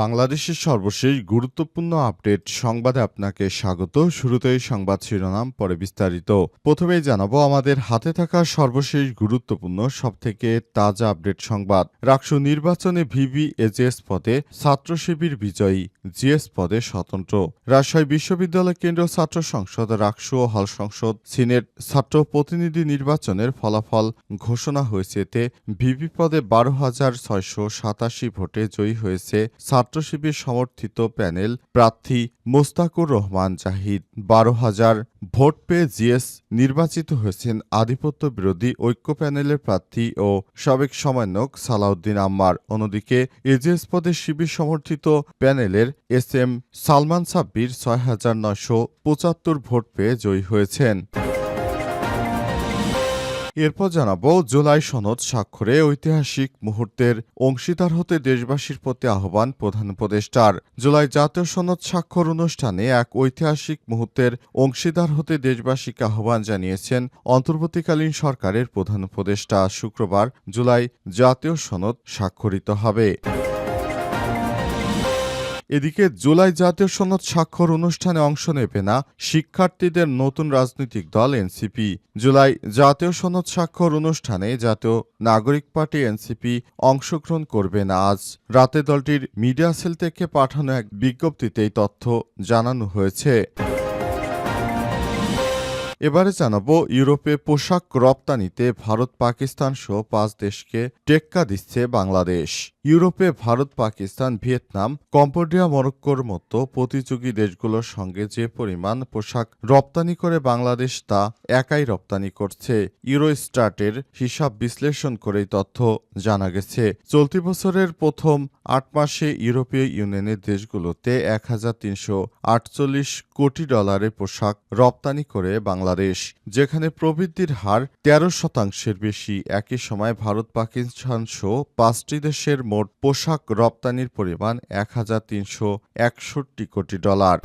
বাংলাদেশের সর্বশেষ গুরুত্বপূর্ণ আপডেট সংবাদে আপনাকে স্বাগত। শুরুতেই সংবাদ শিরোনাম, পরে বিস্তারিত। প্রথমেই জানাব, আমাদের হাতে থাকা সর্বশেষ গুরুত্বপূর্ণ, সবথেকে তাজা আপডেট সংবাদ। রাকসু নির্বাচনে ভিভি এজেএস পদে ছাত্র শিবির বিজয়ী, জিএস পদে স্বতন্ত্র। রাজশাহী বিশ্ববিদ্যালয় কেন্দ্রীয় ছাত্র সংসদ, রাকসু ও হল সংসদ সিনেট ছাত্র প্রতিনিধি নির্বাচনের ফলাফল ঘোষণা হয়েছে। এতে ভিভি পদে বারো হাজার ছয়শো সাতাশি ভোটে জয়ী হয়েছে শিবির সমর্থিত প্যানেল প্রার্থী মোস্তাকুর রহমান জাহিদ। বারো হাজার ভোট পেয়ে জিএস নির্বাচিত হয়েছেন আধিপত্য বিরোধী ঐক্য প্যানেলের প্রার্থী ও সাবেক সমন্বয়ক সালাউদ্দিন আম্মার। অন্যদিকে এজিএস পদে শিবির সমর্থিত প্যানেলের এস এম সালমান সাব্বির ছয় হাজার নয়শো পঁচাত্তর ভোট পেয়ে জয়ী হয়েছেন। এরপর জানাব, জুলাই সনদ স্বাক্ষরে ঐতিহাসিক মুহূর্তের অংশীদার হতে দেশবাসীর প্রতি আহ্বান প্রধান উপদেষ্টার। জুলাই জাতীয় সনদ স্বাক্ষর অনুষ্ঠানে এক ঐতিহাসিক মুহূর্তের অংশীদার হতে দেশবাসীকে আহ্বান জানিয়েছেন অন্তর্বর্তীকালীন সরকারের প্রধান উপদেষ্টা। শুক্রবার জুলাই জাতীয় সনদ স্বাক্ষরিত হবে। এদিকে জুলাই জাতীয় সনদ স্বাক্ষর অনুষ্ঠানে অংশ নেবে না শিক্ষার্থীদের নতুন রাজনৈতিক দল এনসিপি। জুলাই জাতীয় সনদ স্বাক্ষর অনুষ্ঠানে জাতীয় নাগরিক পার্টি এনসিপি অংশগ্রহণ করবে না আজ। রাতে দলটির মিডিয়া সেল থেকে পাঠানো এক বিজ্ঞপ্তিতে এই তথ্য জানানো হয়েছে। এবারে জানাব, ইউরোপে পোশাক রপ্তানিতে ভারত পাকিস্তান সহ পাঁচ দেশকে টেক্কা দিচ্ছে বাংলাদেশ। ইউরোপে ভারত পাকিস্তান ভিয়েতনাম, কম্বোডিয়া, মরক্কোর মতো প্রতিযোগী দেশগুলোর সঙ্গে যে পরিমাণ পোশাক রপ্তানি করে বাংলাদেশ তা একাই রপ্তানি করছে। ইউরোস্টাটের হিসাব বিশ্লেষণ করেই তথ্য জানা গেছে। চলতি বছরের প্রথম আট মাসে ইউরোপীয় ইউনিয়নের দেশগুলোতে এক হাজার তিনশো আটচল্লিশ কোটি ডলারের পোশাক রপ্তানি করে বাংলাদেশ যেখানে প্রবৃদ্ধির হার তেরো শতাংশের বেশি। একই সময় ভারত, পাকিস্তান সহ পাঁচটি দেশের মোট পোশাক রপ্তানির পরিমাণ এক হাজার তিনশো একষট্টি কোটি ডলার।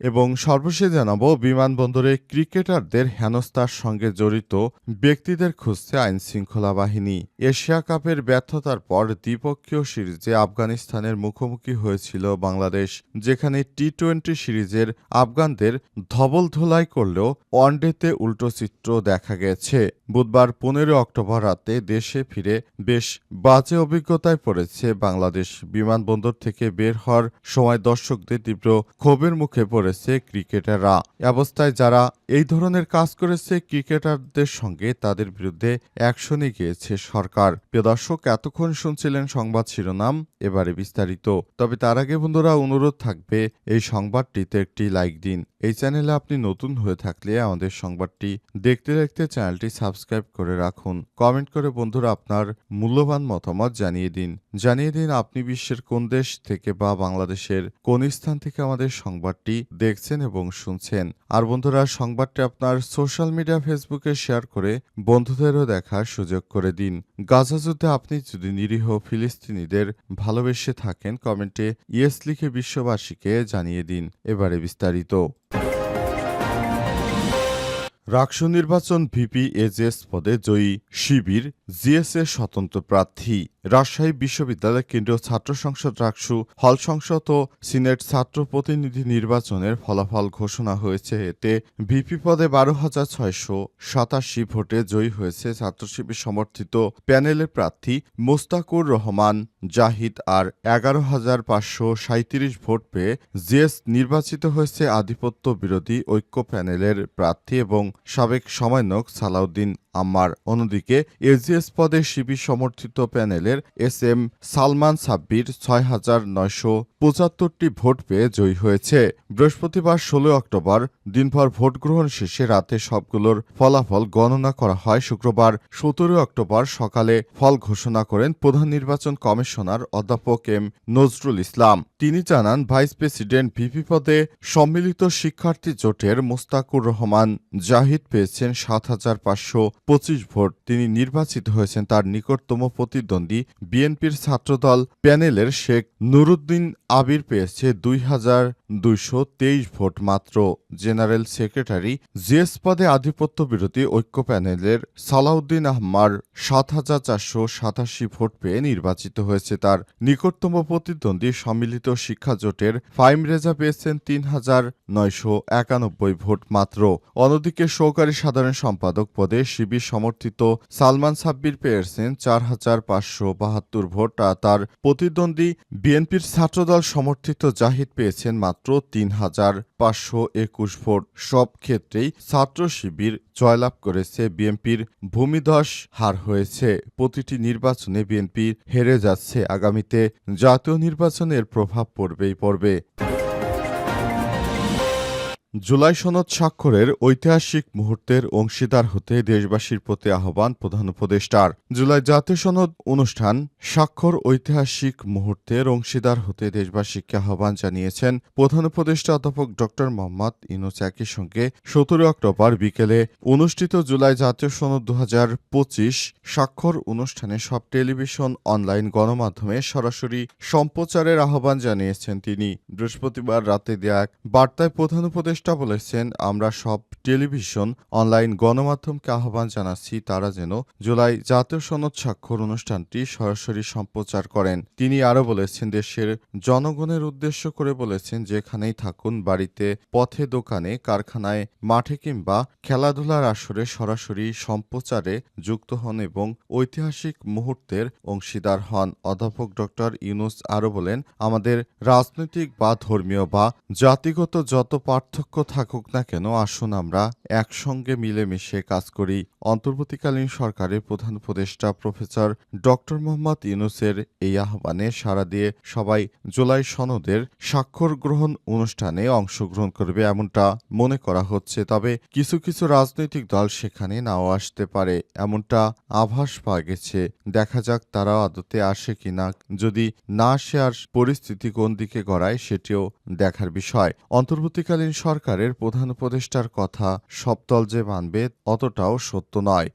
এবং সর্বশেষ জানাব, বিমানবন্দরে ক্রিকেটারদের হেনস্থার সঙ্গে জড়িত ব্যক্তিদের খুঁজছে আইন শৃঙ্খলা বাহিনী। এশিয়া কাপের ব্যর্থতার পর দ্বিপক্ষীয় সিরিজে আফগানিস্তানের মুখোমুখি হয়েছিল বাংলাদেশ, যেখানে টি টোয়েন্টি সিরিজের আফগানদের ধবল ধোলাই করলেও ওয়ানডেতে উল্টো চিত্র দেখা গেছে। বুধবার পনেরো অক্টোবর রাতে দেশে ফিরে বেশ বাজে অভিজ্ঞতায় পড়েছে বাংলাদেশ। বিমানবন্দর থেকে বের হওয়ার সময় দর্শকদের তীব্র ক্ষোভের মুখে পড়েছে ক্রিকেটাররা। অবস্থায় যারা এই ধরনের কাজ করেছে ক্রিকেটারদের সঙ্গে তাদের বিরুদ্ধে অ্যাকশনে গিয়েছে সরকার। প্রিয় দর্শক, এতক্ষণ শুনছিলেন সংবাদ শিরোনাম, এবারে বিস্তারিত। তবে তার আগে বন্ধুরা, অনুরোধ থাকবে এই সংবাদটিতে একটি লাইক দিন। এই চ্যানেলে আপনি নতুন হয়ে থাকলে আমাদের সংবাদটি দেখতে দেখতে চ্যানেলটি সাবস্ক্রাইব করে রাখুন। কমেন্ট করে বন্ধুরা আপনার মূল্যবান মতামত জানিয়ে দিন। জানিয়ে দিন আপনি বিশ্বের কোন দেশ থেকে বা বাংলাদেশের কোন স্থান থেকে আমাদের সংবাদটি দেখছেন এবং শুনছেন। আর বন্ধুরা, সংবাদটি আপনার সোশ্যাল মিডিয়া ফেসবুকে শেয়ার করে বন্ধুদেরও দেখার সুযোগ করে দিন। গাজা যুদ্ধে আপনি যদি নিরীহ ফিলিস্তিনিদের ভালোবেসে থাকেন, কমেন্টে ইয়েস লিখে বিশ্ববাসীকে জানিয়ে দিন। এবারে বিস্তারিত। রাকসু নির্বাচন ভিপি এজেস পদে জয়ী শিবির জিএসএ স্বতন্ত্র প্রার্থী। রাজশাহী বিশ্ববিদ্যালয় কেন্দ্রীয় ছাত্র সংসদ রাকসু হল সংসদ ও সিনেট ছাত্র প্রতিনিধি নির্বাচনের ফলাফল ঘোষণা হয়েছে। এতে ভিপি পদে বারো হাজার ছয়শো সাতাশি ভোটে জয়ী হয়েছে ছাত্র শিবির সমর্থিত প্যানেলের প্রার্থী মোস্তাকুর রহমান, জাহিদ আর এগারো হাজার পাঁচশো সাঁত্রিশ ভোট পেয়ে জিএস নির্বাচিত হয়েছে আধিপত্য বিরোধী ঐক্য প্যানেলের প্রার্থী এবং সাবেক সমন্বয়ক সালাউদ্দিন আম্মার অন্যদিকে এজিএস পদে শিবির সমর্থিত প্যানেলের এস এম সালমান সাব্বির ছয় হাজার নয়শো পঁচাত্তরটি ভোট পেয়ে জয়ী হয়েছে। বৃহস্পতিবার ষোলো অক্টোবর দিনভর ভোট গ্রহণ শেষে রাতে সবগুলোর ফলাফল গণনা করা হয়। শুক্রবার সতেরো অক্টোবর সকালে ফল ঘোষণা করেন প্রধান নির্বাচন কমিশনার অধ্যাপক এম নজরুল ইসলাম। তিনি জানান, ভাইস প্রেসিডেন্ট ভিপি পদে সম্মিলিত শিক্ষার্থী জোটের মোস্তাকুর রহমান জাহিদ পেয়েছেন সাত হাজার পাঁচশো পঁচিশ ভোট তিনি নির্বাচিত হয়েছেন তার নিকটতম প্রতিদ্বন্দ্বী বিএনপির ছাত্রদল প্যানেলের শেখ নুরুদ্দিন আবির পেয়েছে দুই হাজার দুইশো তেইশ ভোট মাত্র। জেনারেল সেক্রেটারি জিএস পদে আধিপত্য বিরোধী ঐক্য প্যানেলের সালাউদ্দিন আহমার সাত হাজার চারশো সাতাশি ভোট পেয়ে নির্বাচিত হয়েছে তার। নিকটতম প্রতিদ্বন্দ্বী সম্মিলিত শিক্ষা জোটের ফাইম রেজা পেয়েছেন তিন হাজার নয়শো একানব্বই ভোট মাত্র। অন্যদিকে সহকারী সাধারণ সম্পাদক পদে শিবির সমর্থিত সালমান সাব্বির পেয়েছেন চার হাজার পাঁচশো বাহাত্তর ভোট। আর তার প্রতিদ্বন্দ্বী বিএনপির ছাত্রদল সমর্থিত জাহিদ পেয়েছেন মাত্র তিন হাজার পাঁচশো একুশ ভোট। সব ক্ষেত্রেই ছাত্র শিবির জয়লাভ করেছে বিএনপির ভূমিধস হার হয়েছে। প্রতিটি নির্বাচনে বিএনপি হেরে যাচ্ছে আগামীতে। জাতীয় নির্বাচনের প্রভাব পড়বেই পড়বে। জুলাই সনদ স্বাক্ষরের ঐতিহাসিক মুহূর্তের অংশীদার হতে দেশবাসীর প্রতি আহ্বান প্রধান উপদেষ্টার। জুলাই জাতীয় সনদ অনুষ্ঠান স্বাক্ষর ঐতিহাসিক মুহূর্তের অংশীদার হতে দেশবাসীকে আহ্বান জানিয়েছেন প্রধান উপদেষ্টা অধ্যাপক ড মোহাম্মদ ইনুস একই সঙ্গে সতেরো অক্টোবর বিকেলে অনুষ্ঠিত জুলাই জাতীয় সনদ দু স্বাক্ষর অনুষ্ঠানে সব টেলিভিশন, অনলাইন গণমাধ্যমে সরাসরি সম্প্রচারের আহ্বান জানিয়েছেন তিনি। বৃহস্পতিবার রাতে দেয়া এক বার্তায় প্রধান উপদেষ্টা বলেছেন, আমরা সব টেলিভিশন, অনলাইন গণমাধ্যমকে আহ্বান জানাচ্ছি তারা যেন জুলাই জাতীয় সনদ স্বাক্ষর অনুষ্ঠানটি সরাসরি সম্প্রচার করেন। তিনি আরও বলেছেন, দেশের জনগণের উদ্দেশ্য করে বলেছেন, যেখানেই থাকুন, বাড়িতে, পথে, দোকানে, কারখানায়, মাঠে কিংবা খেলাধুলার আসরে সরাসরি সম্প্রচারে যুক্ত হন এবং ঐতিহাসিক মুহূর্তের অংশীদার হন। অধ্যাপক ডক্টর ইউনুস আরও বলেন, আমাদের রাজনৈতিক বা ধর্মীয় বা জাতিগত যত পার্থক্য থাকুক না কেন, আসুন আমরা একসঙ্গে মিলেমিশে কাজ করি। অন্তর্বর্তীকালীন সরকারের প্রধান উপদেষ্টা প্রফেসর ডক্টর মোহাম্মদ ইউনুসের এই আহ্বানে সাড়া দিয়ে সবাই জুলাই সনদের স্বাক্ষর গ্রহণ অনুষ্ঠানে অংশগ্রহণ করবে এমনটা মনে করা হচ্ছে। তবে কিছু কিছু রাজনৈতিক দল সেখানে নাও আসতে পারে, এমনটা আভাস পাওয়া গেছে। দেখা যাক তারা আদতে আসে কিনা। যদি না আসে, আর পরিস্থিতি কোন দিকে গড়ায় সেটিও দেখার বিষয়। অন্তর্বর্তীকালীন সরকারের প্রধান উপদেষ্টার কথা সব দল যে মানবে অতটাও সত্য নয়।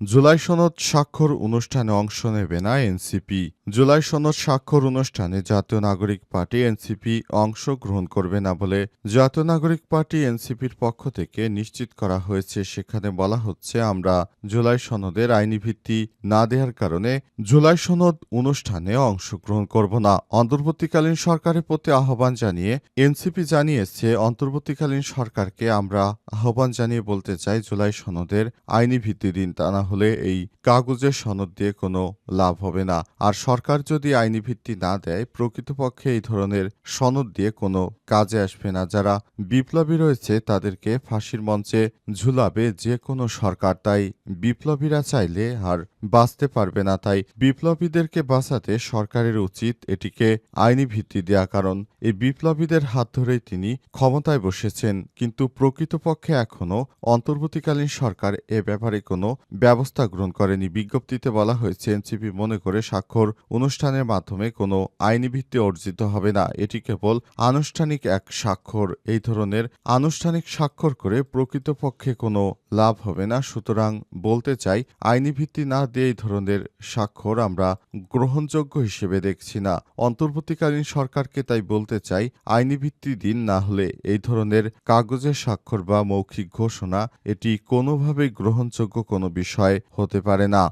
জুলাই সনদ স্বাক্ষর অনুষ্ঠানে অংশ নেবে না এনসিপি। জুলাই সনদ স্বাক্ষর অনুষ্ঠানে জাতীয় নাগরিক পার্টি এনসিপি অংশগ্রহণ করবে না বলে জাতীয় নাগরিক পার্টি এনসিপির পক্ষ থেকে নিশ্চিত করা হয়েছে। সেখানে বলা হচ্ছে, আমরা জুলাই সনদের আইনি ভিত্তি না দেওয়ার কারণে জুলাই সনদ অনুষ্ঠানে অংশগ্রহণ করব না। অন্তর্বর্তীকালীন সরকারের প্রতি আহ্বান জানিয়ে এনসিপি জানিয়েছে, অন্তর্বর্তীকালীন সরকারকে আমরা আহ্বান জানিয়ে বলতে চাই, জুলাই সনদের আইনি ভিত্তি দিন তা না হলে এই কাগজের সনদ দিয়ে কোনো লাভ হবে না। আর সরকার যদি আইনি ভিত্তি না দেয়, প্রকৃতপক্ষে এই ধরনের সনদ দিয়ে কোনো কাজে আসবে না। যারা বিপ্লবী রয়েছে, তাদেরকে ফাঁসির মঞ্চে ঝুলাবে যে কোনো সরকার। তাই বিপ্লবীরা চাইলে আর বাঁচতে পারবে না। তাই বিপ্লবীদেরকে বাঁচাতে সরকারের উচিত এটিকে আইনি ভিত্তি দেয়া, কারণ এই বিপ্লবীদের হাত ধরেই তিনি ক্ষমতায় বসেছেন। কিন্তু প্রকৃতপক্ষে এখনও অন্তর্বর্তীকালীন সরকার এ ব্যাপারে কোনো ব্যবস্থা গ্রহণ করেনি। বিজ্ঞপ্তিতে বলা হয়েছে, এনসিপি মনে করে স্বাক্ষর অনুষ্ঠানের মাধ্যমে কোনো আইনি ভিত্তি অর্জিত হবে না। এটি কেবল আনুষ্ঠানিক এক স্বাক্ষর। এই ধরনের আনুষ্ঠানিক স্বাক্ষর করে প্রকৃতপক্ষে কোনো লাভ হবে না। সুতরাং বলতে চাই, আইনি ভিত্তি না দিয়ে এই ধরনের স্বাক্ষর আমরা গ্রহণযোগ্য হিসেবে দেখছি না। অন্তর্বর্তীকালীন সরকারকে তাই বলতে চাই, আইনি ভিত্তি দিন না হলে এই ধরনের কাগজের স্বাক্ষর বা মৌখিক ঘোষণা এটি কোনোভাবেই গ্রহণযোগ্য কোনো বিষয় হতে পারে না।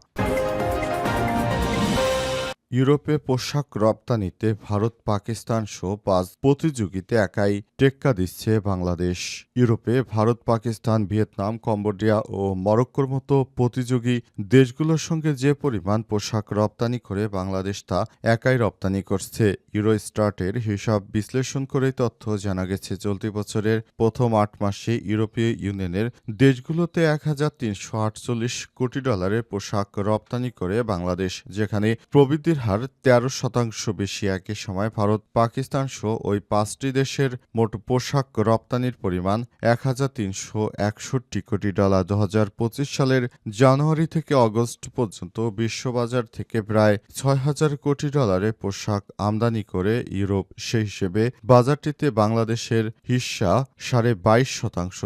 ইউরোপে পোশাক রপ্তানিতে ভারত, পাকিস্তান সহ পাঁচ প্রতিযোগিতা একাই টেক্কা দিচ্ছে বাংলাদেশ। ইউরোপে ভারত, পাকিস্তান, ভিয়েতনাম, কম্বোডিয়া ও মরক্কোর মতো প্রতিযোগী দেশগুলোর সঙ্গে যে পরিমাণ পোশাক রপ্তানি করে বাংলাদেশ তা একাই রপ্তানি করছে। ইউরোস্টার্টের হিসাব বিশ্লেষণ করে তথ্য জানা গেছে, চলতি বছরের প্রথম আট মাসে ইউরোপীয় ইউনিয়নের দেশগুলোতে এক হাজার তিনশো আটচল্লিশ কোটি ডলারের পোশাক রপ্তানি করে বাংলাদেশ, যেখানে প্রবৃদ্ধির হার তেরো শতাংশ বেশি একই সময় ভারত, পাকিস্তান সহ ওই পাঁচটি দেশের মোট পোশাক রপ্তানির পরিমাণ এক হাজার তিনশো একষট্টি কোটি ডলার। দু হাজার পঁচিশ সালের জানুয়ারি থেকে অগস্ট পর্যন্ত বিশ্ববাজার থেকে প্রায় ছয় হাজার কোটি ডলারের পোশাক আমদানি করে ইউরোপ। সেই হিসেবে বাজারটিতে বাংলাদেশের হিস্সা সাড়ে বাইশ শতাংশ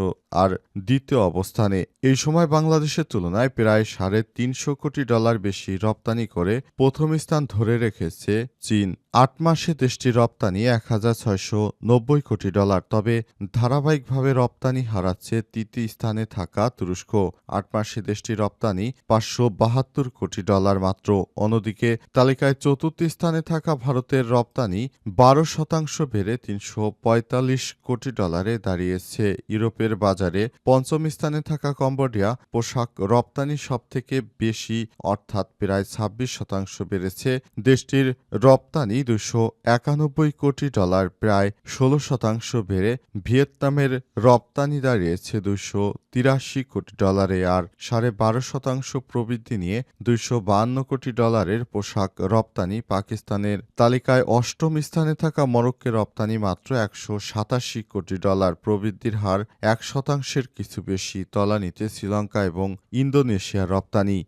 আর দ্বিতীয় অবস্থানে। এই সময় বাংলাদেশের তুলনায় প্রায় সাড়ে তিনশো কোটি ডলার বেশি রপ্তানি করে প্রথম স্থান ধরে রেখেছে চীন। আট মাসে দেশটির রপ্তানি এক হাজার ছয়শো নব্বই কোটি ডলার, তবে ধারাবাহিকভাবে রপ্তানি হারাচ্ছে তৃতীয় স্থানে থাকা তুরস্ক। আট মাসে দেশটির রপ্তানি পাঁচশো বাহাত্তর কোটি ডলার মাত্র। অন্যদিকে, তালিকায় চতুর্থ স্থানে থাকা ভারতের রপ্তানি বারো শতাংশ বেড়ে তিনশো পঁয়তাল্লিশ কোটি ডলারে দাঁড়িয়েছে। ইউরোপের বাজারে পঞ্চম স্থানে থাকা কম্বোডিয়া পোশাক রপ্তানি সবথেকে বেশি, অর্থাৎ প্রায় ছাব্বিশ শতাংশ বেড়েছে। দেশটির রপ্তানি দুশো একানব্বই কোটি ডলার প্রায় ষোলো শতাংশ বেড়ে ভিয়েতনামের রপ্তানি দাঁড়িয়েছে দুশো তিরাশি কোটি ডলারে আর সাড়ে বারো শতাংশ প্রবৃদ্ধি নিয়ে দুইশো বাহান্ন কোটি ডলারের পোশাক রপ্তানি পাকিস্তানের তালিকায় অষ্টম স্থানে থাকা মরক্কের রপ্তানি মাত্র একশো সাতাশি কোটি ডলার। প্রবৃদ্ধির হার এক শতাংশের কিছু বেশি তলানিতে শ্রীলঙ্কা এবং ইন্দোনেশিয়ার রপ্তানি।